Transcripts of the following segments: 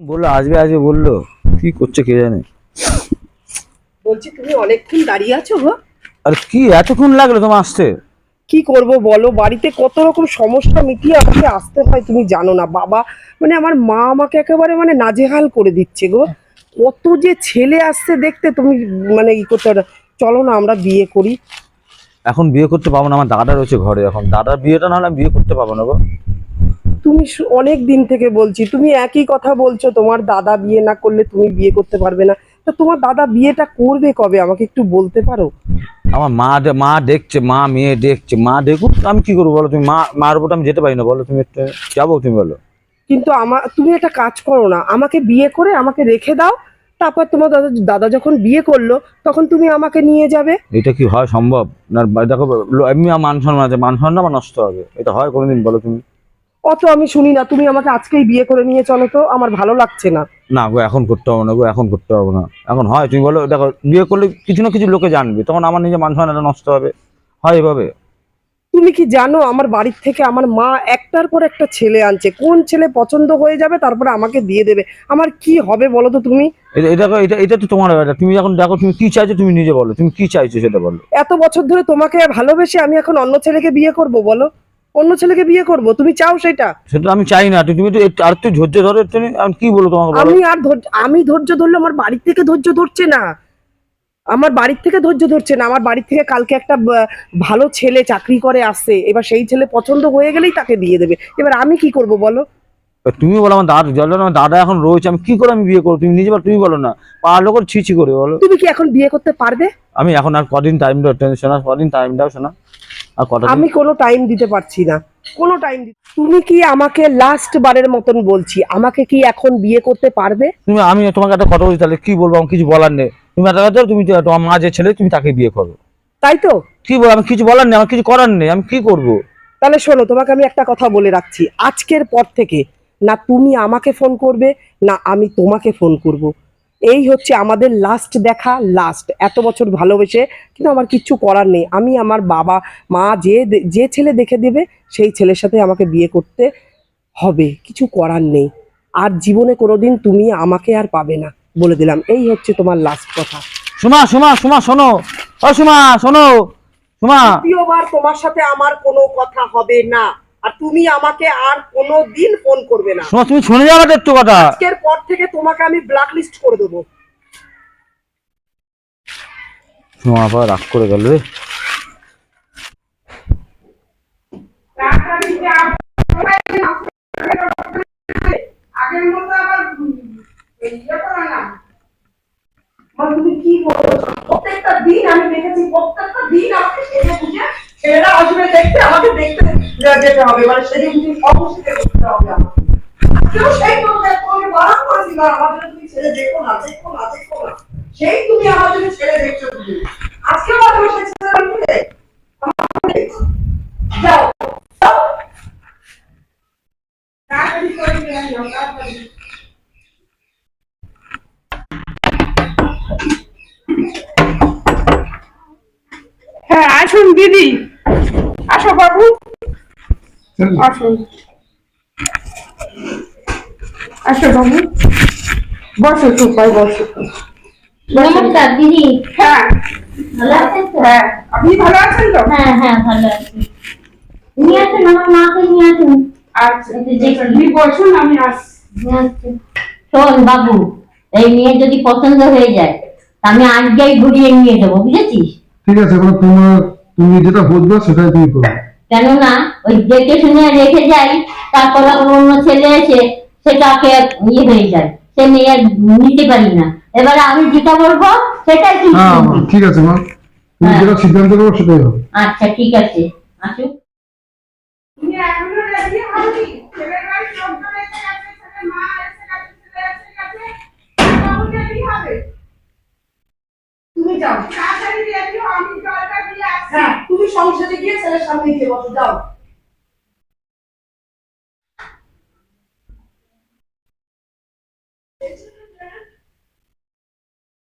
বলল আসবে আসবে বলল। কি করছে কে জানে? বলছি তুমি অনেকক্ষণ দাঁড়িয়ে আছো গো। আর কি এতক্ষণ লাগল তোমার আসতে? কি করব বলো বাড়িতে কত রকম সমস্যা মিটিয়ে আমাকে আসতে হয় তুমি জানো না। বাবা মানে আমার মা আমাকে একেবারে মানে নাজেহাল করে দিচ্ছে গো। কত যে ছেলে আসছে দেখতে তুমি মানে ই করতে পারো। চলো না আমরা বিয়ে করি। এখন বিয়ে করতে পাবো না আমার দাদা রয়েছে ঘরে এখন। দাদার বিয়েটা না হলে আমি বিয়ে করতে পাবো না গো। তুমি অনেক দিন থেকে বলছি তুমি একই কথা বলছো তোমার দাদা বিয়ে না করলে তুমি বিয়ে করতে পারবে না। তা তোমার দাদা বিয়েটা করবে কবে? আমাকে একটু বলতে পারো? আমার মা মা দেখছে মা মেয়ে দেখছে মা দেখুক আমি কি করব বলো তুমি? মা মার উপর আমি যেতে পারি না বলো তুমি একটু যাব তুমি বলো। কিন্তু আমার তুমি একটা কাজ করো না আমাকে বিয়ে করে আমাকে রেখে দাও তারপর তোমার দাদা দাদা যখন বিয়ে করল তখন তুমি আমাকে নিয়ে যাবে। এটা কি হয় সম্ভব? না দেখো এমনি আমার মান সম্মান আছে মান সম্মান আমার নষ্ট হবে। এটা হয় কোনোদিন বলো তুমি? অত আমি শুনি না তুমি আমাকে আজকেই বিয়ে করে নিয়ে চলো তো আমার ভালো লাগছে না। না গো এখন করতে হবে না গো এখন করতে হবে না। এখন হয় তুমি বলো দেখো বিয়ে করলে কিছু না কিছু লোকে জানবে তখন আমার নিজের মান সম্মানটা নষ্ট হবে। হয় এভাবে। তুমি কি জানো আমার বাড়ির থেকে আমার মা একটার পর একটা ছেলে আনছে। কোন ছেলে পছন্দ হয়ে যাবে তারপরে আমাকে দিয়ে দেবে। আমার কি হবে বলো তো তুমি? এটা এটা এটা এটা তো তোমার ব্যাপার। তুমি এখন দেখো তুমি কি চাইছো তুমি নিজে বলো। তুমি কি চাইছো সেটা বলো। এত বছর ধরে তোমাকে ভালোবেসে আমি এখন অন্য ছেলেকে বিয়ে করব বলো। অন্য ছেলেকে বিয়ে করব তুমি চাও সেটা? সেটা আমি চাই না তুমি তো আর একটু ধৈর্য ধরো আমি কি বলব তোমাকে আমি আর আমি ধৈর্য ধরলে আমার বাড়ির থেকে ধৈর্য ধরছে না। আমার বাড়ির থেকে ধৈর্য ধরছে না আমার বাড়ির থেকে কালকে একটা ভালো ছেলে চাকরি করে আসছে এবার সেই ছেলে পছন্দ হয়ে গেলেই তাকে দিয়ে দেবে। এবার আমি কি করব বলো? তুমি বলো আমার দাদা জল আমার দাদা এখন রয়েছে আমি কি করে আমি বিয়ে করব? তুমি নিজে বলো তুমি বলো না। পাড়ার লোকের ছি ছি করে বলো। তুমি কি এখন বিয়ে করতে পারবে? আমি এখন আর কদিন টাইম দাও শোনা কদিন টাইম দাও শোনা। আর আমি কোনো টাইম দিতে পারছি না। কোনো টাইম তুমি কি আমাকে লাস্ট বারের মতন বলছি? আমাকে কি এখন বিয়ে করতে পারবে? তুমি আমি তোমাকে একটা কথা বলছি তাহলে কি বলব? আমি কিছু বলার নেই। তুমি একটা কথা তুমি তোমার মা যে ছেলে তুমি তাকে বিয়ে করো। তাই তো? কি বল? আমি কিছু বলার নেই আমার কিছু করার নেই আমি কি করব? তাহলে শোনো তোমাকে আমি একটা কথা বলে রাখছি। আজকের পর থেকে না তুমি আমাকে ফোন করবে না আমি তোমাকে ফোন করব। এই হচ্ছে আমাদের লাস্ট দেখা লাস্ট এত বছর ভালোবেসে কিন্তু আমার কিচ্ছু করার নেই। আমি আমার বাবা মা যে যে ছেলে দেখে দেবে সেই ছেলের সাথে আমাকে বিয়ে করতে হবে। কিছু করার নেই। আর জীবনে কোনোদিন তুমি আমাকে আর পাবে না বলে দিলাম। এই হচ্ছে তোমার লাস্ট কথা। সুমা সুমা সুমা শোনো। ও সুমা শোনো। সুমা। দ্বিতীয়বার তোমার সাথে আমার কোনো কথা হবে না। আর তুমি আমাকে আর কোনো দিন ফোন করবে না। সুমা তুমি শুনে যাবে তো একটু কথা। আজকের পর থেকে তোমাকে আমি ব্ল্যাক লিস্ট করে দেবো। সুমা আবার রাগ করে গেল না তুমি কি বলছো? প্রত্যেকটা দিন আমি দেখেছি প্রত্যেকটা দিন আমাকে সেজে বুঝে ছেলেরা আসবে দেখতে, আমাকে দেখতে যেতে হবে। মানে সেদিন তুমি সমস্ত করতে হবে আমাকে। আজকেও সেই তোমাকে তোমাকে বারণ করেছিল আমার তুমি ছেলে দেখো না দেখো না দেখো না। সেই তুমি জন্য ছেলে দেখছ তুমি আজকেও আসবে সেই ছেলে দেখতে আমাকে যাও যাও তাড়াতাড়ি করে নিয়ে আসো, তাড়াতাড়ি। হ্যাঁ আসুন দিদি আসো বাবু আসুন। আসো বাবু। বসো চুপাই বসো। নমস্কার দিদি। হ্যাঁ। ভালো আছেন তো? হ্যাঁ আপনি ভালো আছেন তো? হ্যাঁ হ্যাঁ ভালো আছি। নিয়ে আসুন আমার মাকে নিয়ে আসুন। আচ্ছা। আপনি বসুন আমি। শোন বাবু এই মেয়ে যদি পছন্দ হয়ে যায় আমি আজকেই ঘুরিয়ে নিয়ে যাব বুঝেছিস? ঠিক আছে তোমার তুমি যেটা বুঝবে সেটাই তুমি করবে। কেননা ওই দেখে শুনে রেখে যাই তারপর অন্য ছেলে এসে সেটাকে ইয়ে হয়ে যায়। সে মেয়ে আর নিতে পারি না। এবারে আমি যেটা বলব সেটাই ঠিক হ্যাঁ ঠিক আছে মা। তুমি হ্যাঁ। যেটা সিদ্ধান্ত নেব সেটাই হবে। আচ্ছা ঠিক আছে। আসুন তুমি এখনও রাজি হওনি? তুমি যাও। তাড়াতাড়ি রেডি আমি জলটা দিয়ে আসছি। হ্যাঁ তুমি সংসদে গিয়ে ছেলের সামনে গিয়ে বসো যাও।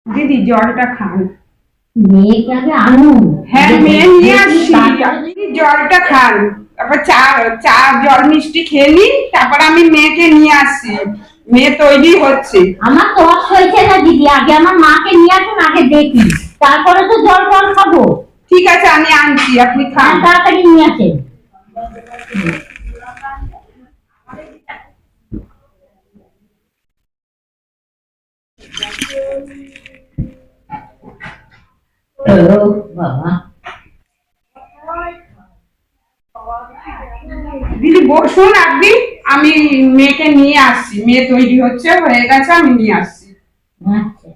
দিদি জলটা খান। মেয়েকে আগে আনুন হ্যাঁ মেয়ে নিয়ে আসছি জলটা খান। তারপর চা চা জল মিষ্টি খেয়ে নিন তারপর আমি মেয়েকে নিয়ে আসছি মেয়ে তৈরি হচ্ছে। আমার তস হয়েছে না দিদি। আগে আমার মাকে নিয়ে আসুন আগে দেখি। তারপরে তো জল জল খাব। ঠিক আছে আমি আনছি আপনি হ্যাঁ খান। তাড়াতাড়ি নিয়ে আসেন। দিদি বসুন আপনি। আমি মেয়েকে নিয়ে আসছি, মেয়ে তৈরি হচ্ছে, হয়ে গেছে, আমি নিয়ে আসছি। আচ্ছা।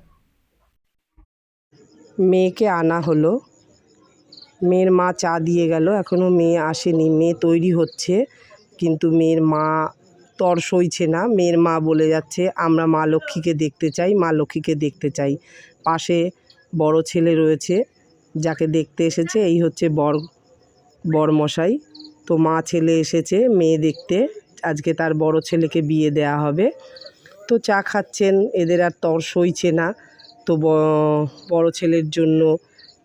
মেয়েকে আনা হলো। মেয়ের মা চা দিয়ে গেল এখনও মেয়ে আসেনি, মেয়ে তৈরি হচ্ছে, কিন্তু মেয়ের মা তর সইছে না, মেয়ের মা বলে যাচ্ছে, আমরা মা লক্ষ্মীকে দেখতে চাই, মা লক্ষ্মীকে দেখতে চাই। পাশে বড় ছেলে রয়েছে, যাকে দেখতে এসেছে, এই হচ্ছে বর, বরমশাই। তো মা ছেলে এসেছে, মেয়ে দেখতে। আজকে তার বড় ছেলেকে বিয়ে দেয়া হবে। তো চা খাচ্ছেন এদের আর তর সইছে না। তো বড় ছেলের জন্য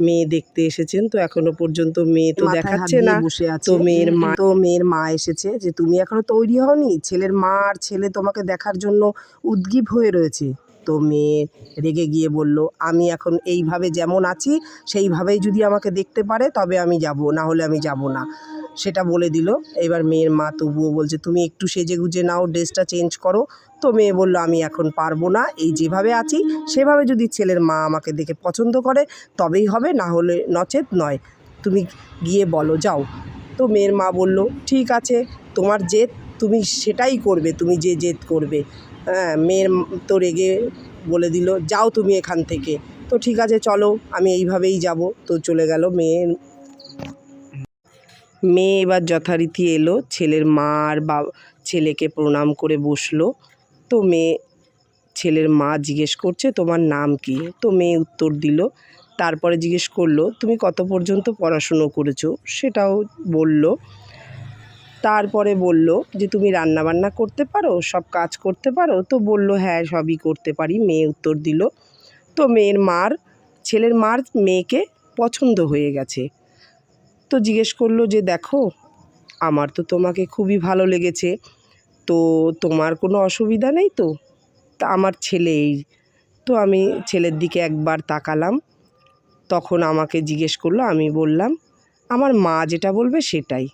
মেয়ে দেখতে এসেছেন। তো এখনও পর্যন্ত মেয়ে তো দেখাচ্ছে না। বসে তো মেয়ের মা তো মেয়ের মা এসেছে যে তুমি এখনও তৈরি হওনি? ছেলের মা আর ছেলে তোমাকে দেখার জন্য উদ্গীব হয়ে রয়েছে। তো মেয়ে রেগে গিয়ে বলল আমি এখন এইভাবে যেমন আছি সেইভাবেই যদি আমাকে দেখতে পারে তবে আমি যাব। না হলে আমি যাব না। সেটা বলে দিল। এবার মেয়ের মা তবুও বলছে, তুমি একটু সেজে গুজে নাও, ড্রেসটা চেঞ্জ করো। তো মেয়ে বলল, আমি এখন পারব না, এই যেভাবে আছি, সেভাবে যদি ছেলের মা আমাকে দেখে পছন্দ করে, তবেই হবে, না হলে নচেত নয়। তুমি গিয়ে বলো, যাও। তো মেয়ের মা বলল, ঠিক আছে, তোমার জেদ, তুমি সেটাই করবে, তুমি যে জেদ করবে। হ্যাঁ মেয়ের তো রেগে বলে দিল, যাও তুমি এখান থেকে। তো ঠিক আছে, চলো, আমি এইভাবেই যাব। তো চলে গেল মেয়ে মেয়ে এবার যথারীতি এলো, ছেলের মা আর বা ছেলেকে প্রণাম করে বসল। তো মেয়ে, ছেলের মা জিজ্ঞেস করছে, তোমার নাম কি? তো মেয়ে উত্তর দিল, তারপরে জিজ্ঞেস করল, তুমি কত পর্যন্ত পড়াশুনো করেছ? সেটাও বলল। তারপরে বলল যে, তুমি রান্না বান্না করতে পারো? সব কাজ করতে পারো? তো বলল হ্যাঁ সবই করতে পারি। মেয়ে উত্তর দিল। তো মেয়ের মার, ছেলের মার মেয়েকে পছন্দ হয়ে গেছে। তো জিজ্ঞেস করল যে, দেখো, আমার তো তোমাকে খুবই ভালো লেগেছে। তো তোমার কোনো অসুবিধা নেই তো? তা আমার ছেলে এই। তো আমি ছেলের দিকে একবার তাকালাম। তখন আমাকে জিজ্ঞেস করল, আমি বললাম, আমার মা যেটা বলবে সেটাই।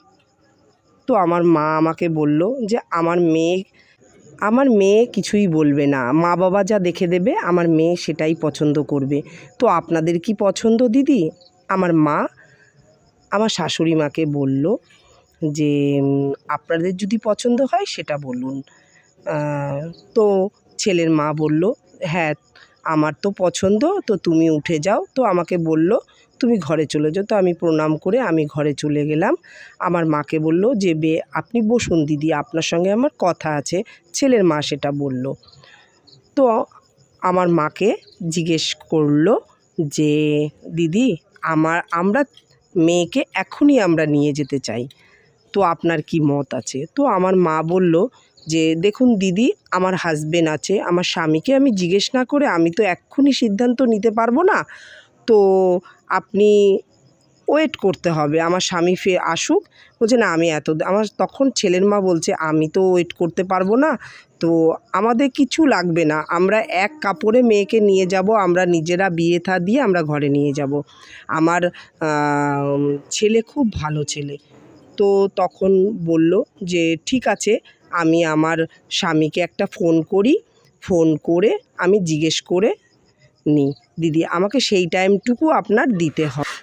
তো আমার মা আমাকে বলল যে, আমার মেয়ে আমার মেয়ে কিছুই বলবে না। মা বাবা যা দেখে দেবে, আমার মেয়ে সেটাই পছন্দ করবে। তো আপনাদের কি পছন্দ দিদি? আমার মা আমার শাশুড়ি মাকে বলল যে আপনাদের যদি পছন্দ হয় সেটা বলুন। তো ছেলের মা বলল হ্যাঁ আমার তো পছন্দ, তো তুমি উঠে যাও। তো আমাকে বলল, তুমি ঘরে চলে যাও। তো আমি প্রণাম করে আমি ঘরে চলে গেলাম। আমার মাকে বলল যে, বে, আপনি বসুন দিদি, আপনার সঙ্গে আমার কথা আছে। ছেলের মা সেটা বলল। তো আমার মাকে জিজ্ঞেস করল যে, দিদি, আমার, আমরা মেয়েকে এখনই আমরা নিয়ে যেতে চাই। তো আপনার কি মত আছে? তো আমার মা বলল যে, দেখুন দিদি, আমার হাজবেন্ড আছে, আমার স্বামীকে আমি জিজ্ঞেস না করে আমি তো এক্ষুনি সিদ্ধান্ত নিতে পারব না। তো আপনি ওয়েট করতে হবে। আমার স্বামী ফে, আসুক। বলছে, না, আমি এত, আমার তখন ছেলের মা বলছে, আমি তো ওয়েট করতে পারব না। তো আমাদের কিছু লাগবে না। আমরা এক কাপড়ে মেয়েকে নিয়ে যাব, আমরা নিজেরা বিয়ে থা দিয়ে আমরা ঘরে নিয়ে যাব। আমার ছেলে খুব ভালো ছেলে। তো তখন বলল যে, ঠিক আছে, আমি আমার স্বামীকে একটা ফোন করি। ফোন করে আমি জিজ্ঞেস করে নিই। দিদি, আমাকে সেই টাইমটুকু আপনার দিতে হবে।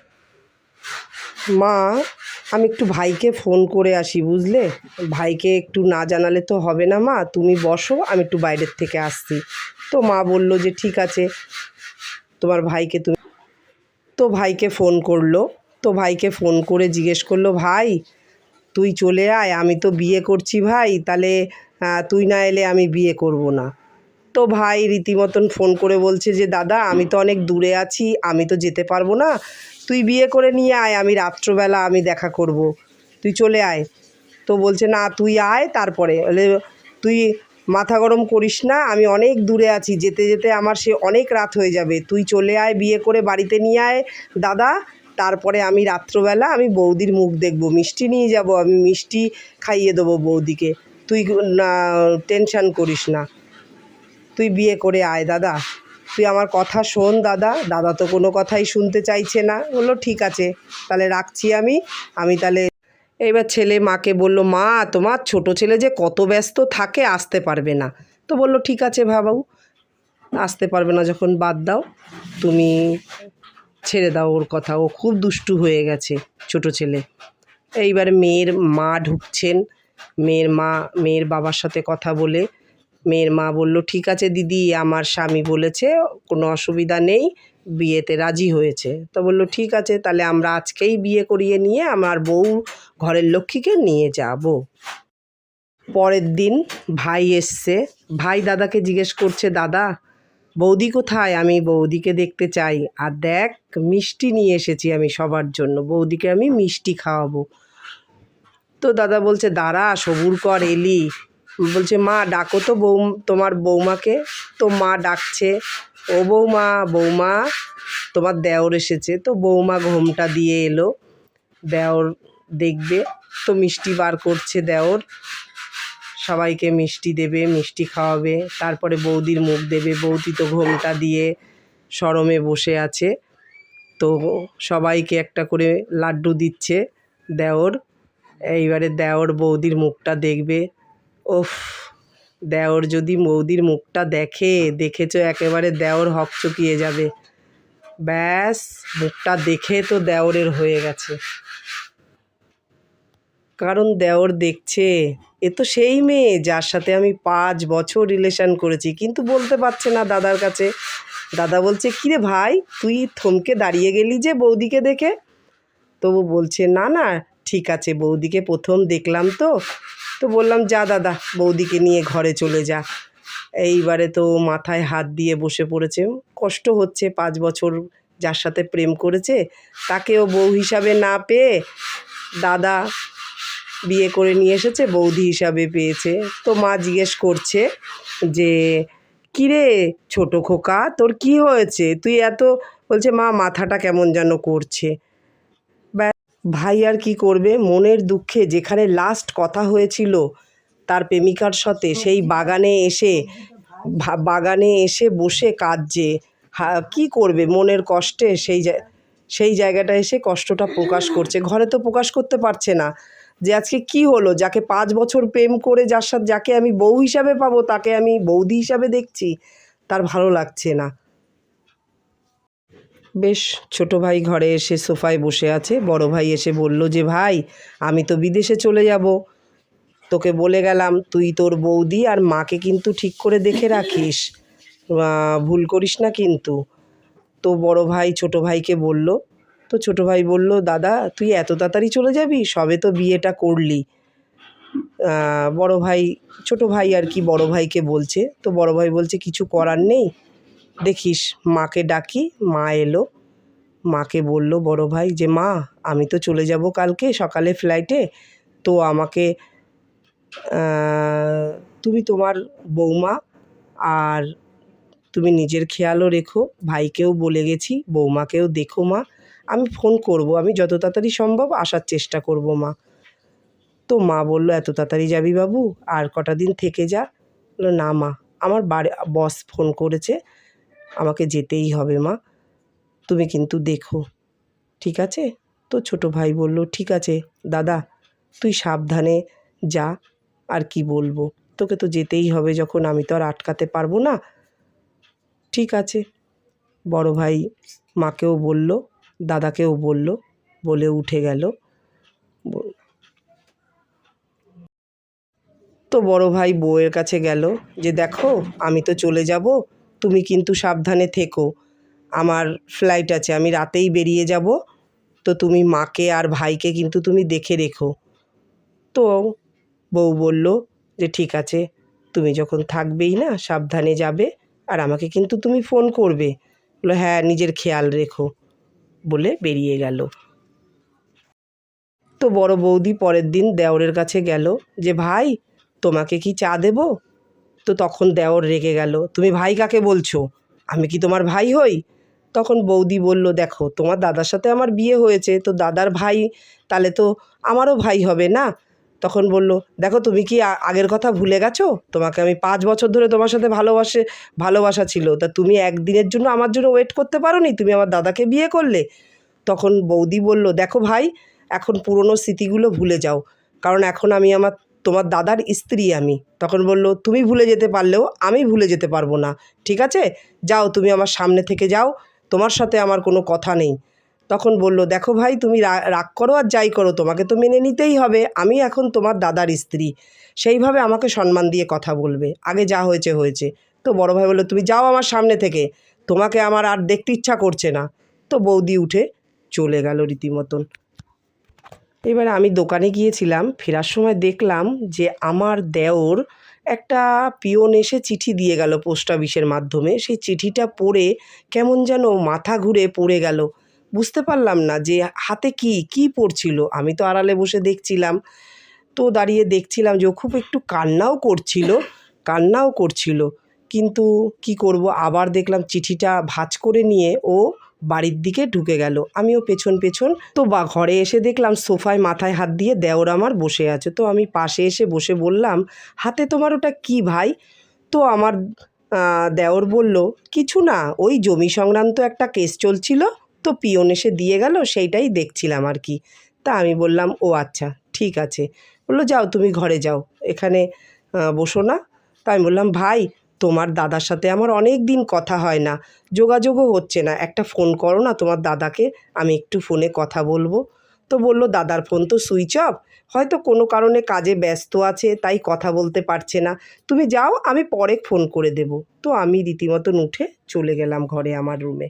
মা আমি একটু ভাইকে ফোন করে আসি, বুঝলে? ভাইকে একটু না জানালে তো হবে না মা, তুমি বসো, আমি একটু বাইরের থেকে আসছি। তো মা বলল যে, ঠিক আছে। তোমার ভাইকে তুমি তো ভাইকে ফোন করল। তো ভাইকে ফোন করে জিজ্ঞেস করল, ভাই, তুই চলে আয়, আমি তো বিয়ে করছি ভাই, তাহলে তুই না এলে আমি বিয়ে করব না। তো ভাই রীতিমতন ফোন করে বলছে যে, দাদা, আমি তো অনেক দূরে আছি, আমি তো যেতে পারব না। তুই বিয়ে করে নিয়ে আয়, আমি রাত্রবেলা আমি দেখা করব। তুই চলে আয়। তো বলছে, না, তুই আয় তারপরে। তুই মাথা গরম করিস না, আমি অনেক দূরে আছি, যেতে যেতে আমার সে অনেক রাত হয়ে যাবে। তুই চলে আয়, বিয়ে করে বাড়িতে নিয়ে আয়। দাদা, তারপরে আমি রাত্রবেলা আমি বৌদির মুখ দেখব, মিষ্টি নিয়ে যাব, আমি মিষ্টি খাইয়ে দেবো বৌদিকে। তুই টেনশান করিস না। তুই বিয়ে করে আয়, দাদা। তুই আমার কথা শোন, দাদা। দাদা তো কোনো কথাই শুনতে চাইছে না। বলল, ঠিক আছে, তাহলে রাখছি আমি। আমি তাহলে এইবার ছেলে মাকে বলল, মা, তোমার ছোট ছেলে যে কত ব্যস্ত থাকে, আসতে পারবে না। তো বলল, ঠিক আছে বাবু আসতে পারবে না, যখন বাদ দাও, তুমি ছেড়ে দাও ওর কথা। ও খুব দুষ্টু হয়ে গেছে, ছোট ছেলে। এইবার মেয়ের মা ঢুকছেন। মেয়ের মা, মেয়ের বাবার সাথে কথা বলে মেয়ের মা বলল, ঠিক আছে দিদি, আমার স্বামী বলেছে, কোনো অসুবিধা নেই, বিয়েতে রাজি হয়েছে। তো বলল, ঠিক আছে, তাহলে আমরা আজকেই বিয়ে করিয়ে নিয়ে আমার বউ ঘরের লক্ষ্মীকে নিয়ে যাব। পরের দিন ভাই এসছে। ভাই দাদাকে জিজ্ঞেস করছে, দাদা, বৌদি কোথায়? আমি বৌদিকে দেখতে চাই। আর দেখ, মিষ্টি নিয়ে এসেছি আমি সবার জন্য, বৌদিকে আমি মিষ্টি খাওয়াবো। তো দাদা বলছে, দাঁড়া, সবুর কর, এলি। বলছে, মা, ডাকো তো বৌ তোমার বৌমাকে। তো মা ডাকছে, ও বৌমা বৌমা, তোমার দেওর এসেছে। তো বৌমা ঘোমটা দিয়ে এলো, দেওর দেখবে, তো মিষ্টি বার করছে দেওর। সবাইকে মিষ্টি দেবে, মিষ্টি খাওয়াবে, তারপরে বৌদির মুখ দেবে, বৌদি তো ঘোমটা দিয়ে সরমে বসে আছে। তো সবাইকে একটা করে লাড্ডু দিচ্ছে দেওর। এইবারে দেওর বৌদির মুখটা দেখবে ওফ দেওর যদি বৌদির মুখটা দেখে, দেখেছ একেবারে দেওর হকচকিয়ে যাবে। ব্যাস, মুখটা দেখে তো দেওরের হয়ে গেছে। কারণ দেওর দেখছে, এ তো সেই মেয়ে যার সাথে আমি পাঁচ বছর রিলেশন করেছি, কিন্তু বলতে পারছে না দাদার কাছে। দাদা বলছে, কিরে ভাই, তুই থমকে দাঁড়িয়ে গেলি যে বৌদিকে দেখে? তবু বলছে, না না, ঠিক আছে, বৌদিকে প্রথম দেখলাম তো। তো বললাম, যা দাদা, বৌদিকে নিয়ে ঘরে চলে যা। এইবারে তো মাথায় হাত দিয়ে বসে পড়েছে। কষ্ট হচ্ছে, পাঁচ বছর যার সাথে প্রেম করেছে, তাকেও বউ হিসাবে না পেয়ে দাদা বিয়ে করে নিয়ে এসেছে, বৌদি হিসাবে পেয়েছে। তো মা জিজ্ঞেস করছে যে কিরে ছোট খোকা, তোর কি হয়েছে? তুই এত, বলছে, মা, মাথাটা কেমন যেন করছে। ভাই আর কি করবে? মনের দুঃখে যেখানে লাস্ট কথা হয়েছিল তার প্রেমিকার সাথে সেই বাগানে এসে বাগানে এসে বসে কাঁদছে। কি করবে মনের কষ্টে? সেই সেই জায়গাটা এসে কষ্টটা প্রকাশ করছে। ঘরে তো প্রকাশ করতে পারছে না যে আজকে কি হলো? যাকে পাঁচ বছর প্রেম করে যার সাথে যাকে আমি বউ হিসাবে পাবো তাকে আমি বৌদি হিসাবে দেখছি তার ভালো লাগছে না। বেশ ছোট ভাই ঘরে এসে সোফায় বসে আছে। বড় ভাই এসে বলল যে, ভাই, আমি তো বিদেশে চলে যাব। তোকে বলে গেলাম, তুই তোর বৌদি আর মাকে কিন্তু ঠিক করে দেখে রাখিস। ভুল করিস না কিন্তু। তো বড় ভাই ছোট ভাইকে বলল, তো ছোট ভাই বলল, দাদা, তুই এত তাড়াতাড়ি চলে যাবি? সবে তো বিয়েটা করলি। বড় ভাই, ছোট ভাই আর কি বড় ভাইকে বলছে। তো বড় ভাই বলছে, কিছু করার নেই। দেখিস, মাকে ডাকি, মা এলো। মাকে বলল, বড় ভাই, যে মা, আমি তো চলে যাব কালকে, সকালে ফ্লাইটে তো আমাকে তুমি তোমার বৌমা আর তুমি নিজের খেয়ালও রেখো। ভাইকেও বলে গেছি, বৌমাকেও দেখো মা। আমি ফোন করব, আমি যত তাড়াতাড়ি সম্ভব আসার চেষ্টা করব মা। তো মা বলল, এত তাড়াতাড়ি যাবি বাবু, আর কটা দিন থেকে যা। বলল, না মা, আমার বাড়ি বস ফোন করেছে। আমাকে যেতেই হবে, মা। তুমি কিন্তু দেখো, ঠিক আছে? তো ছোট ভাই বলল, ঠিক আছে, দাদা, তুই সাবধানে যা, আর কি বলব? তোকে তো যেতেই হবে যখন আমি তো আর আটকাতে পারব না। ঠিক আছে। বড় ভাই মাকেও বলল, দাদাকেও বলল, বলে উঠে গেল। তো বড় ভাই বউয়ের কাছে গেল যে, দেখো, আমি তো চলে যাব তুমি কিন্তু সাবধানে থেকো। আমার ফ্লাইট আছে, আমি রাতেই বেরিয়ে যাব। তো তুমি মাকে আর ভাইকে কিন্তু তুমি দেখে রেখো। তো বউ বলল যে, ঠিক আছে, তুমি যখন থাকবেই না, সাবধানে যাবে আর আমাকে কিন্তু তুমি ফোন করবে। বলল হ্যাঁ নিজের খেয়াল রেখো। বলে বেরিয়ে গেল। তো বড় বৌদি পরের দিন দেওরের কাছে গেল যে, ভাই, তোমাকে কি চা দেবো? তো তখন দেওর রেগে গেল, তুমি ভাই কাকে বলছো? আমি কি তোমার ভাই হই? তখন বৌদি বলল, দেখো, তোমার দাদার সাথে আমার বিয়ে হয়েছে, তো দাদার ভাই, তাহলে তো আমারও ভাই হবে না? তখন বলল, দেখো, তুমি কি আগের কথা ভুলে গেছো? তোমাকে আমি পাঁচ বছর ধরে তোমার সাথে ভালোবাসে, ভালোবাসা ছিল, তা তুমি একদিনের জন্য আমার জন্য ওয়েট করতে পারো নি তুমি আমার দাদাকে বিয়ে করলে? তখন বৌদি বলল, দেখো ভাই, এখন পুরনো স্মৃতিগুলো ভুলে যাও, কারণ এখন আমি আমার তোমার দাদার স্ত্রী আমি। তখন বলল, তুমি ভুলে যেতে পারলেও আমি ভুলে যেতে পারব না। ঠিক আছে? যাও, তুমি আমার সামনে থেকে যাও। তোমার সাথে আমার কোনো কথা নেই। তখন বলল, দেখো ভাই, তুমি রাগ করো আর যাই করো, তোমাকে তো মেনে নিতেই হবে। আমি এখন তোমার দাদার স্ত্রী। সেইভাবে আমাকে সম্মান দিয়ে কথা বলবে। আগে যা হয়েছে হয়েছে। তো বড় ভাই বলল, তুমি যাও আমার সামনে থেকে। তোমাকে আমার আর দেখতে ইচ্ছা করছে না। তো বৌদি উঠে চলে গেল রীতিমতন। এবারে আমি দোকানে গিয়েছিলাম, ফেরার সময় দেখলাম যে আমার দেওর একটা পিয়ন এসে চিঠি দিয়ে গেল পোস্ট অফিসের মাধ্যমে। সেই চিঠিটা পড়ে কেমন যেন মাথা ঘুরে পড়ে গেল। বুঝতে পারলাম না যে হাতে কি কি পড়ছিল। আমি তো আড়ালে বসে দেখছিলাম। তো দাঁড়িয়ে দেখছিলাম যে ও খুব একটু কান্নাও করছিল কান্নাও করছিল। কিন্তু কি করব? আবার দেখলাম চিঠিটা ভাঁজ করে নিয়ে ও বাড়ির দিকে ঢুকে গেল। আমিও পেছন পেছন, তো বা ঘরে এসে দেখলাম সোফায় মাথায় হাত দিয়ে দেওর আমার বসে আছে। তো আমি পাশে এসে বসে বললাম, হাতে তোমার ওটা কি ভাই? তো আমার দেওর বলল, কিছু না, ওই জমি সংক্রান্ত একটা কেস চলছিল, তো পিয়ন এসে দিয়ে গেল, সেইটাই দেখছিলাম আর কি। তা আমি বললাম, ও আচ্ছা ঠিক আছে। বলল, যাও, তুমি ঘরে যাও, এখানে বসো না। তা আমি বললাম, ভাই তোমার দাদার সাথে আমার অনেক দিন কথা হয় না, যোগাযোগও হচ্ছে না। একটা ফোন করো না তোমার দাদাকে, আমি একটু ফোনে কথা বলব। তো বলল, দাদার ফোন তো সুইচ অফ হয়তো কোনো কারণে কাজে ব্যস্ত আছে, তাই কথা বলতে পারছে না। তুমি যাও, আমি পরে ফোন করে দেব। তো আমি রীতিমতন উঠে চলে গেলাম ঘরে আমার রুমে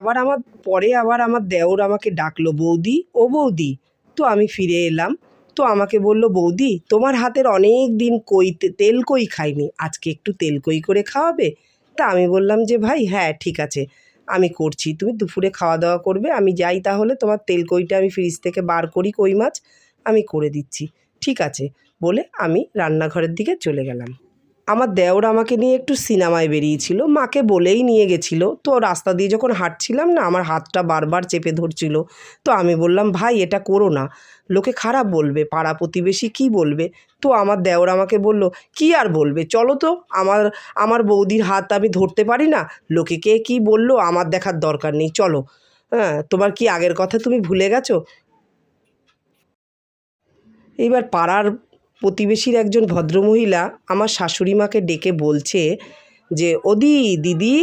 আবার আমার, পরে আবার আমার দেওর আমাকে ডাকলো, বৌদি, ও বৌদি। তো আমি ফিরে এলাম। তো আমাকে বলল, বৌদি, তোমার হাতের অনেক দিন কই, তেল কই খাইনি, আজকে একটু তেল কই করে খাওয়াবে? তা আমি বললাম যে, ভাই হ্যাঁ ঠিক আছে, আমি করছি, তুমি দুপুরে খাওয়া দাওয়া করবে, আমি যাই তাহলে, তোমার তেল কইটা আমি ফ্রিজ থেকে বার করি কই মাছ, আমি করে দিচ্ছি, ঠিক আছে। বলে আমি রান্নাঘরের দিকে চলে গেলাম। আমার দেওর আমাকে নিয়ে একটু সিনেমায় বেরিয়েছিল, মাকে বলেই নিয়ে গেছিল। তো রাস্তা দিয়ে যখন হাঁটছিলাম না, আমার হাতটা বারবার চেপে ধরছিল। তো আমি বললাম, ভাই, এটা করো না। লোকে খারাপ বলবে, পাড়া প্রতিবেশী কি বলবে? তো আমার দেওর আমাকে বলল, কি আর বলবে? চলো তো, আমার আমার বৌদির হাত আমি ধরতে পারি না। লোকে কে কী বলল, আমার দেখার দরকার নেই, চলো। হ্যাঁ তোমার কি আগের কথা তুমি ভুলে গেছো? এইবার পাড়ার প্রতিবেশীর একজন ভদ্রমহিলা আমার শাশুড়ি মাকে ডেকে বলছে যে, ওদি, দিদি,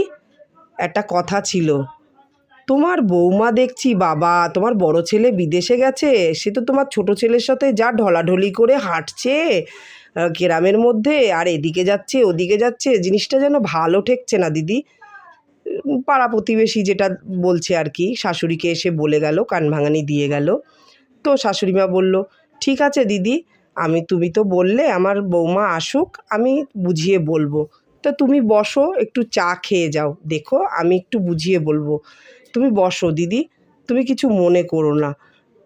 একটা কথা ছিল। তোমার বৌমা দেখছি বাবা, তোমার বড় ছেলে বিদেশে গেছে, সে তো তোমার ছোট ছেলের সাথে যা ঢলাঢলি করে হাঁটছে গ্রামের মধ্যে, আর এদিকে যাচ্ছে, ওদিকে যাচ্ছে, জিনিসটা যেন ভালো ঠেকছে না, দিদি। পাড়া প্রতিবেশী যেটা বলছে আর কি, শাশুড়িকে এসে বলে গেল, কান ভাঙানি দিয়ে গেল। তো শাশুড়িমা বলল, ঠিক আছে, দিদি আমি তুমি তো বললে আমার বৌমা আসুক, আমি বুঝিয়ে বলব। তো তুমি বসো, একটু চা খেয়ে যাও। দেখো, আমি একটু বুঝিয়ে বলব। তুমি বসো, দিদি। তুমি কিছু মনে করো না।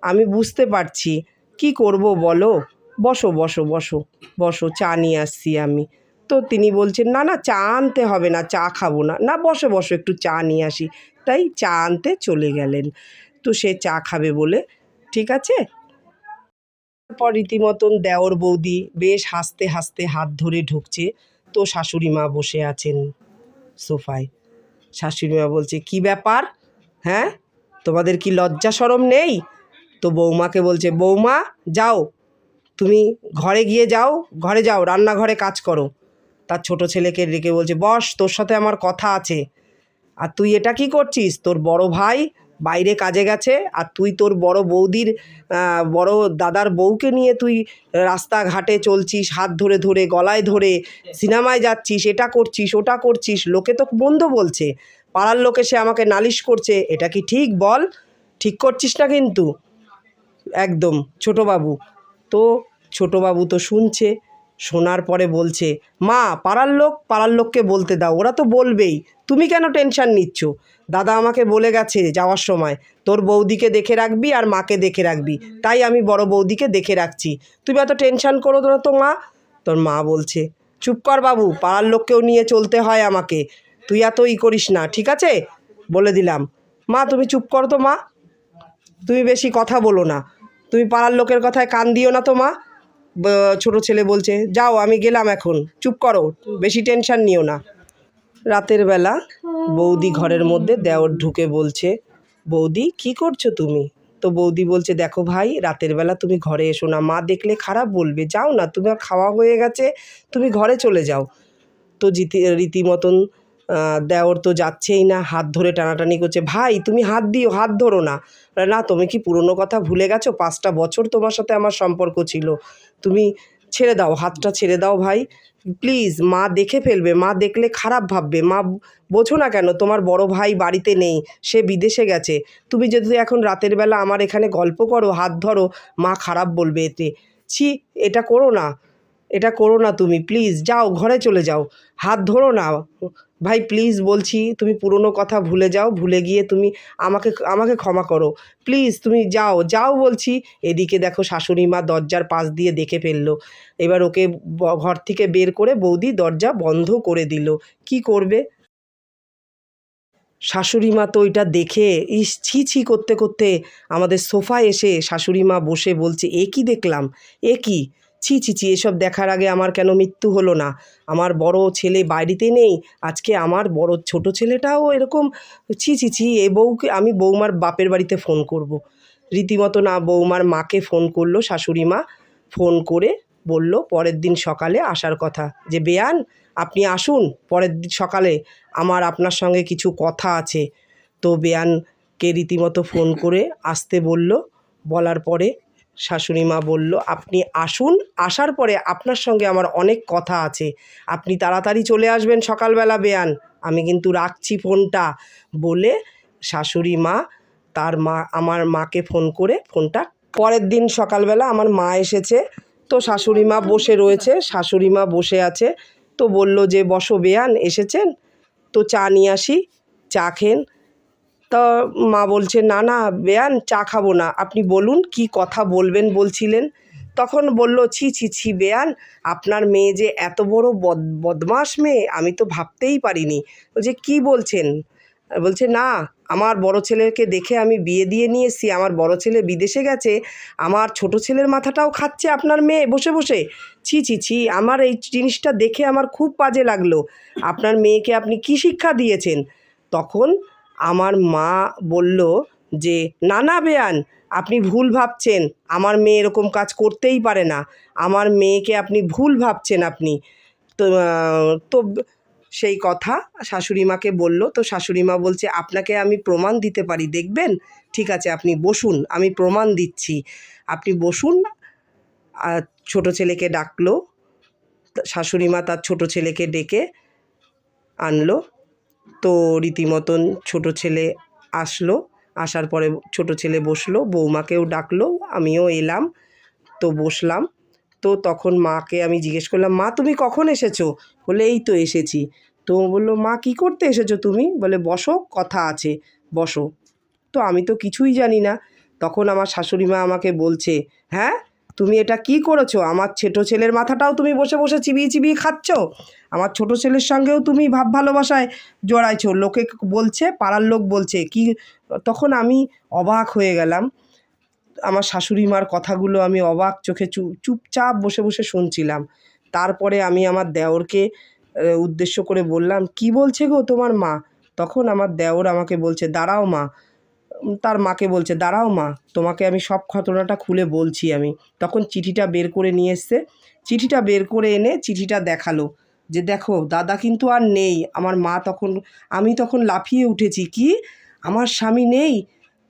আমি বুঝতে পারছি। কি করব বলো? বসো বসো বসো। বসো, চা নিয়ে আসছি আমি। তো তিনি বলছেন, না না, চা আনতে হবে না, চা খাব না। না, বসো বসো, একটু চা নিয়ে আসি। তাই চা আনতে চলে গেলেন। তো সে চা খাবে বলে, ঠিক আছে? তারপর রীতিমতন দেওর বৌদি বেশ হাসতে হাসতে হাত ধরে ঢুকছে। তো শাশুড়ি মা বসে আছেন সোফায়। শাশুড়ি মা বলছে, কি ব্যাপার? হ্যাঁ? তোমাদের কি লজ্জা সরম নেই? তো বৌমাকে বলছে, বৌমা, যাও। তুমি ঘরে গিয়ে যাও, ঘরে যাও, রান্নাঘরে কাজ করো। তার ছোট ছেলেকে রেখে বলছে, বস, তোর সাথে আমার কথা আছে। আর তুই এটা কি করছিস? তোর বড় ভাই বাইরে কাজে গেছে আর তুই তোর বড় বৌদির বড় দাদার বউকে নিয়ে তুই রাস্তাঘাটে চলছিস, হাত ধরে ধরে, গলায় ধরে, সিনেমায় যাচ্ছিস, এটা করছিস, ওটা করছিস, লোকে তো বন্ধ বলছে। পাড়ার লোকে সে আমাকে নালিশ করছে, এটা কি ঠিক বল? ঠিক করছিস না কিন্তু। একদম, ছোটোবাবু। তো ছোটোবাবু তো শুনছে, শোনার পরে বলছে, মা, পাড়ার লোক, পাড়ার লোককে বলতে দাও, ওরা তো বলবেই। তুমি কেন টেনশন নিচ্ছ? দাদা আমাকে বলে গেছে যাওয়ার সময়, তোর বৌদিকে দেখে রাখবি আর মাকে দেখে রাখবি। তাই আমি বড় বৌদিকে দেখে রাখছি। তুমি এত টেনশন করো না তো মা? তোর মা বলছে, চুপ কর বাবু, পাড়ার লোককেও নিয়ে চলতে হয় আমাকে। তুই এত ই করিস না, ঠিক আছে? বলে দিলাম। মা, তুমি চুপ করো তো মা। তুমি বেশি কথা বলো না। তুমি পাড়ার লোকের কথায় কান দিও না তো মা। ছোট ছেলে বলছে, যাও, আমি গেলাম এখন। চুপ করো, বেশি টেনশন নিও না। রাতের বেলা বৌদি ঘরের মধ্যে দেওর ঢুকে বলছে, বৌদি, কি করছ তুমি? তো বৌদি বলছে, দেখো ভাই, রাতের বেলা তুমি ঘরে এসো না, মা দেখলে খারাপ বলবে, যাও না তোমার খাওয়া হয়ে গেছে, তুমি ঘরে চলে যাও। তো জিতি, রীতিমতন দেওর তো যাচ্ছেই না, হাত ধরে টানাটানি করছে, ভাই, তুমি হাত দিও, হাত ধরো না। না, তুমি কি পুরনো কথা ভুলে গেছো? পাঁচটা বছর তোমার সাথে আমার সম্পর্ক ছিল। তুমি ছেড়ে দাও, হাতটা ছেড়ে দাও ভাই। প্লিজ মা দেখে ফেলবে, মা দেখলে খারাপ ভাববে। মা বোঝো না কেন, তোমার বড় ভাই বাড়িতে নেই, সে বিদেশে গেছে। তুমি যদি এখন রাতের বেলা আমার এখানে গল্প করো, হাত ধরো, মা খারাপ বলবে এতে। ছি, এটা করো না, এটা করো না তুমি প্লিজ যাও, ঘরে চলে যাও। হাত ধরো না ভাই প্লিজ বলছি, তুমি পুরনো কথা ভুলে যাও, ভুলে গিয়ে তুমি আমাকে আমাকে ক্ষমা করো। প্লিজ তুমি যাও যাও বলছি। এদিকে দেখো শাশুড়ি মা দরজার পাশ দিয়ে দেখে ফেলল। এবার ওকে ঘর থেকে বের করে বৌদি দরজা বন্ধ করে দিল। কি করবে? শাশুড়ি মা তো ওইটা দেখে, ইস, ছি ছি করতে করতে আমাদের সোফায় এসে শাশুড়ি মা বসে বলছে, এ কি দেখলাম? এ কি ছি ছি ছি, এসব দেখার আগে আমার কেন মৃত্যু হলো না? আমার বড় ছেলে বাড়িতে নেই, আজকে আমার বড় ছোট ছেলেটাও এরকম ছি ছি ছি, এ বউকে আমি বৌমার বাপের বাড়িতে ফোন করব। রীতিমতো না, বৌমার মাকে ফোন করল, শাশুড়ি মা ফোন করে বলল, পরের দিন সকালে আসার কথা। যে, বেয়ান, আপনি আসুন, পরের দিন সকালে আমার আপনার সঙ্গে কিছু কথা আছে। তো বেয়ানকে রীতিমতো ফোন করে আসতে বলল, বলার পরে শাশুড়ি মা বলল, আপনি আসুন, আসার পরে আপনার সঙ্গে আমার অনেক কথা আছে। আপনি তাড়াতাড়ি চলে আসবেন সকালবেলা, বেয়ান। আমি কিন্তু রাখছি ফোনটা। বলে শাশুড়ি মা তার মা, আমার মাকে ফোন করে ফোনটা পরের দিন সকালবেলা আমার মা এসেছে। তো শাশুড়ি মা বসে রয়েছে, শাশুড়ি মা বসে আছে। তো বলল যে, বসো, বেয়ান, এসেছেন? তো চা নিয়ে আসি, চা খেন। তা মা বলছে না না, বেয়ান, চা খাব না। আপনি বলুন, কি কথা বলবেন বলছিলেন? তখন বলল, ছি ছি ছি, বেয়ান, আপনার মেয়ে যে এত বড় বদ বদমাস মেয়ে, আমি তো ভাবতেই পারিনি। বলছে কি বলছেন? বলছে, না, আমার বড় ছেলেকে দেখে আমি বিয়ে দিয়ে নিয়ে এসেছি, আমার বড় ছেলে বিদেশে গেছে, আমার ছোট ছেলের মাথাটাও খাচ্ছে আপনার মেয়ে, বসে বসে। ছি ছি ছি, আমার এই জিনিসটা দেখে আমার খুব বাজে লাগল। আপনার মেয়েকে আপনি কি শিক্ষা দিয়েছেন? তখন আমার মা বলল যে না না বেয়ান, আপনি ভুল ভাবছেন। আমার মেয়ে এরকম কাজ করতেই পারে না। আমার মেয়েকে আপনি ভুল ভাবছেন আপনি। তো তো সেই কথা শাশুড়ি মাকে বলল। তো শাশুড়ি মা বলছে, আপনাকে আমি প্রমাণ দিতে পারি, দেখবেন? ঠিক আছে, আপনি বসুন, আমি প্রমাণ দিচ্ছি। আপনি বসুন। আর ছোটো ছেলেকে ডাকলো। শাশুড়ি মা তার ছোটো ছেলেকে ডেকে আনলো। তো রীতিমতন ছোট ছেলে আসলো, আসার পরে ছোট ছেলে বসল, বৌমাকেও ডাকলো, আমিও এলাম, তো বসলাম। তো তখন মাকে আমি জিজ্ঞেস করলাম, মা, তুমি কখন এসেছ? বলে, এই তো এসেছি। তো বলল, মা, কি করতে এসেছ তুমি? বলে, বসো, কথা আছে, বসো। তো আমি তো কিছুই জানি না। তখন আমার শাশুড়ি মা আমাকে বলছে হ্যাঁ তুমি এটা কি করেছ? আমার ছোটো ছেলের মাথাটাও তুমি বসে বসে চিবিয়ে চিবিয়ে খাচ্ছ? আমার ছোট ছেলের সঙ্গেও তুমি ভাব ভালোবাসায় জড়াইছো। লোকে বলছে, পাড়ার লোক বলছে, কি? তখন আমি অবাক হয়ে গেলাম। আমার শাশুড়ি মার কথাগুলো আমি অবাক চোখে চুপ চুপচাপ বসে বসে শুনছিলাম। তারপরে আমি আমার দেওরকে উদ্দেশ্য করে বললাম, কি বলছে গো তোমার মা? তখন আমার দেওর আমাকে বলছে, দাঁড়াও মা তার মাকে বলছে, দাঁড়াও মা, তোমাকে আমি সব ঘটনাটা খুলে বলছি আমি। তখন চিঠিটা বের করে নিয়ে এসছে। চিঠিটা বের করে এনে চিঠিটা দেখাল যে, দেখো, দাদা কিন্তু আর নেই। আমার মা তখন, আমি তখন লাফিয়ে উঠেছি। কি? আমার স্বামী নেই?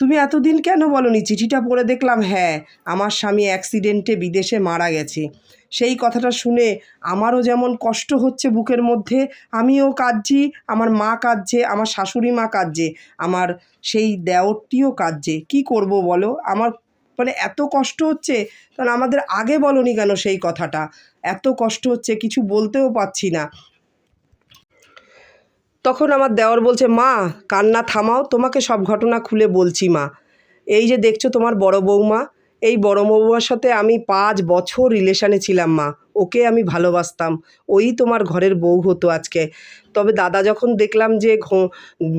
তুমি এতদিন কেন বলনি? চিঠিটা পড়ে দেখলাম হ্যাঁ আমার স্বামী অ্যাক্সিডেন্টে বিদেশে মারা গেছে। সেই কথাটা শুনে আমারও যেমন কষ্ট হচ্ছে বুকের মধ্যে, আমিও কাঁদছি, আমার মা কাঁদছে, আমার শাশুড়ি মা কাঁদছে, আমার সেই দেওরটিও কাঁদছে। কি করব বলো? আমার মানে এত কষ্ট হচ্ছে, কারণ আমাদের আগে বলনি কেন সেই কথাটা? এত কষ্ট হচ্ছে, কিছু বলতেও পারছি না। তখন আমার দেওয়ার বলছে, মা, কান্না থামাও, তোমাকে সব ঘটনা খুলে বলছি, মা। এই যে দেখছ তোমার বড় বৌমা, এই বড় বৌমার সাথে আমি পাঁচ বছর রিলেশানে ছিলাম, মা। ওকে আমি ভালোবাসতাম। ওই তোমার ঘরের বউ হতো আজকে। তবে দাদা যখন দেখলাম যে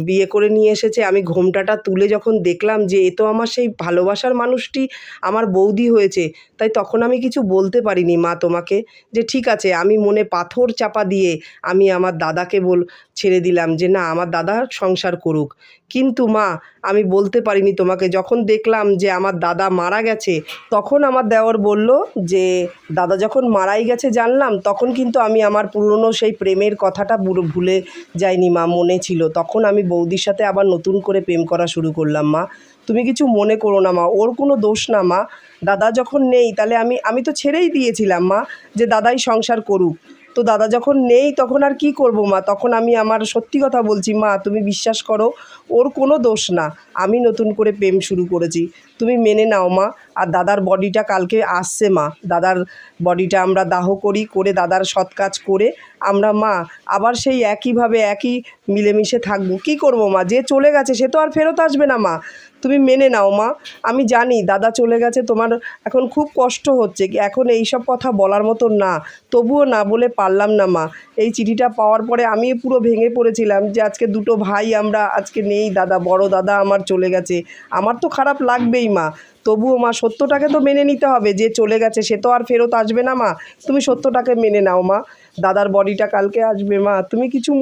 বিয়ে করে নিয়ে এসেছে, আমি ঘোমটাটা তুলে যখন দেখলাম যে এ তো আমার সেই ভালোবাসার মানুষটি, আমার বৌদি হয়েছে, তাই তখন আমি কিছু বলতে পারিনি মা তোমাকে, যে ঠিক আছে, আমি মনে পাথর চাপা দিয়ে আমি আমার দাদাকে বল, ছেড়ে দিলাম যে না, আমার দাদা সংসার করুক। কিন্তু মা, আমি বলতে পারিনি তোমাকে। যখন দেখলাম যে আমার দাদা মারা গেছে, তখন আমার দেওর বলল যে, দাদা যখন মারাই গেছে জানলাম, তখন কিন্তু আমি আমার পুরনো সেই প্রেমের কথাটা ভুলে যাইনি মা, মনে ছিল। তখন আমি বৌদির সাথে আবার নতুন করে প্রেম করা শুরু করলাম মা। তুমি কিছু মনে করো না মা, ওর কোনো দোষ না মা। দাদা যখন নেই, তাহলে আমি আমি তো ছেড়েই দিয়েছিলাম মা, যে দাদাই সংসার করুক। তো দাদা যখন নেই, তখন আর কি করব মা? তখন আমি আমার সত্যি কথা বলছি, মা, তুমি বিশ্বাস করো ওর কোনো দোষ না। আমি নতুন করে প্রেম শুরু করেছি। তুমি মেনে নাও মা। আর দাদার বডিটা কালকে আসছে মা। দাদার বডিটা আমরা দাহ করি, করে দাদার সৎ কাজ করে আমরা মা আবার সেই একইভাবে একই মিলেমিশে থাকব। কি করব মা? যে চলে গেছে, সে তো আর ফেরত আসবে না মা। তুমি মেনে নাও মা। আমি জানি দাদা চলে গেছে, তোমার এখন খুব কষ্ট হচ্ছে। এখন এই সব কথা বলার মতো না। তবুও না বলে পারলাম না মা। এই চিঠিটা পাওয়ার পরে আমি পুরো ভেঙে পড়েছিলাম যে আজকে দুটো ভাই আমরা আজকে নেই, দাদা, বড় দাদা আমার চলে গেছে। আমার তো খারাপ লাগবেই, মা। তবুও, মা, সত্যটাকে তো মেনে নিতে হবে। যে চলে গেছে, সে তো আর ফেরত আসবে না, মা। তুমি সত্যটাকে মেনে নাও, মা। দাদার বডিটা কালকে আসবে, মা। তুমি কিছু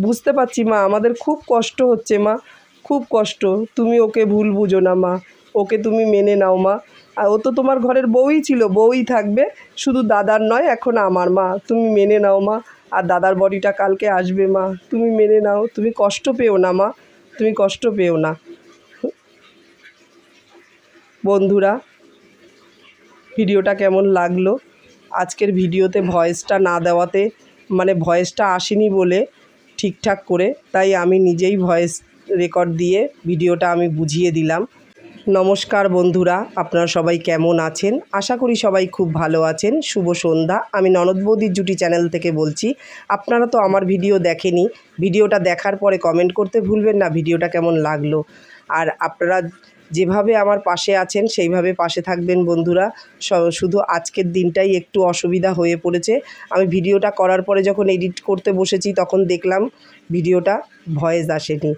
বুঝতে পারছি, মা। আমাদের খুব কষ্ট হচ্ছে, মা। খুব কষ্ট। তুমি ওকে ভুল বুঝো না, মা। ওকে তুমি মেনে নাও, মা। আর ও তো তোমার ঘরের বউই ছিল। বউই থাকবে। শুধু দাদার নয়, এখন আমার, মা। তুমি মেনে নাও, মা। আর দাদার বডিটা কালকে আসবে মা। তুমি মেনে নাও, তুমি কষ্ট পেও না মা, তুমি কষ্ট পেও না। বন্ধুরা, ভিডিওটা কেমন লাগল? আজকের ভিডিওতে ভয়েসটা না দেওয়াতে মানে ভয়েসটা আসেনি বলে ঠিকঠাক করে, তাই আমি নিজেই ভয়েস রেকর্ড দিয়ে ভিডিওটা আমি বুঝিয়ে দিলাম। নমস্কার বন্ধুরা, আপনারা সবাই কেমন আছেন? আশা করি সবাই খুব ভালো আছেন। শুভ সন্ধ্যা। আমি ননদ বৌদির জুটি চ্যানেল থেকে বলছি, আপনারা তো আমার ভিডিও দেখেনি। ভিডিওটা দেখার পরে কমেন্ট করতে ভুলবেন না, ভিডিওটা কেমন লাগল? আর আপনারা যেভাবে আমার পাশে আছেন, সেইভাবে পাশে থাকবেন বন্ধুরা। শুধু আজকের দিনটাই একটু অসুবিধা হয়ে পড়েছে। আমি ভিডিওটা করার পরে যখন এডিট করতে বসেছি, তখন দেখলাম ভিডিওটা ভয়েস আসেনি।